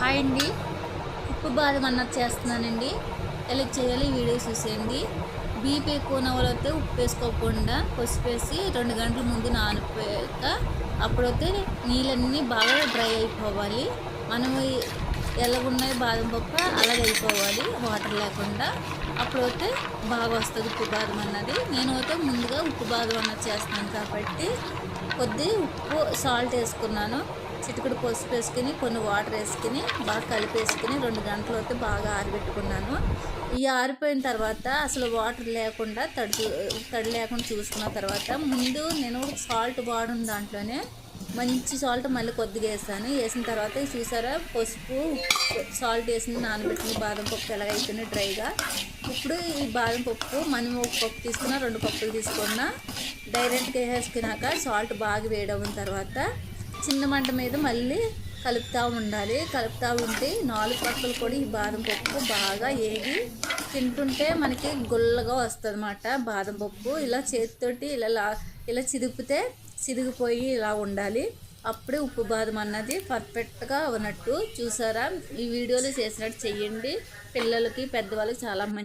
Hi అండి. ఉప్పు బాదం అన్నది చేస్తున్నానండి. ఎలా చేయాలి వీడియో చూసేయండి. బీపీ ఎక్కువ ఉన్న వాళ్ళైతే ఉప్పు వేసుకోకుండా పసుపు వేసి రెండు గంటల ముందు నానిపోయాక అప్పుడైతే నీళ్ళన్నీ బాగా డ్రై అయిపోవాలి. మనం ఎలాగున్నాయి బాదం పప్పు? అలాగే అయిపోవాలి. వాటర్ లేకుండా. అప్పుడైతే బాగా వస్తుంది ఉప్పు బాదం అన్నది. నేను అయితే ముందుగా ఉప్పు బాదం అన్నది చేస్తున్నాను కాబట్టి కొద్ది ఉప్పు సాల్ట్ వేసుకున్నాను. చిటికడు పసుపు వేసుకుని కొన్ని వాటర్ వేసుకుని బాగా కలిపేసుకుని రెండు గంటలు అయితే బాగా ఆరబెట్టుకున్నాను. ఈ ఆరిపోయిన తర్వాత అసలు వాటర్ లేకుండా తడి తడి లేకుండా చూసుకున్న తర్వాత ముందు నేను సాల్ట్ వాడిన దాంట్లోనే. మంచి సాల్ట్ మళ్ళీ కొద్దిగా వేసాను వేసిన తర్వాత చూసారా? పసుపు సాల్ట్ వేసింది నానబెట్టిన బాదం పప్పు ఎలాగైతుంది డ్రైగా. ఇప్పుడు ఈ బాదం పప్పు మనం ఒక పప్పు తీసుకున్న రెండు పప్పులు తీసుకున్న డైరెక్ట్గా వేసుకున్నాక సాల్ట్ బాగా వేడవన తర్వాత చిన్న మంట మీద మళ్ళీ కలుపుతూ ఉండాలి. కలుపుతూ ఉంటే నాలుగు పక్కలు కూడా ఈ బాదం పప్పు బాగా ఏగి తింటుంటే మనకి గుల్లగా వస్తుంది అనమాట బాదం పప్పు ఇలా చేతితోటి ఇలా లా- ఇలా చిదిపితే చిదిగిపోయి ఇలా ఉండాలి. అప్పుడే ఉప్పు బాదం అన్నది పర్ఫెక్ట్గా ఉన్నట్టు చూసారా? ఈ వీడియోలో చేసినట్టు చెయ్యండి. పిల్లలకి పెద్దవాళ్ళకి చాలా మంచి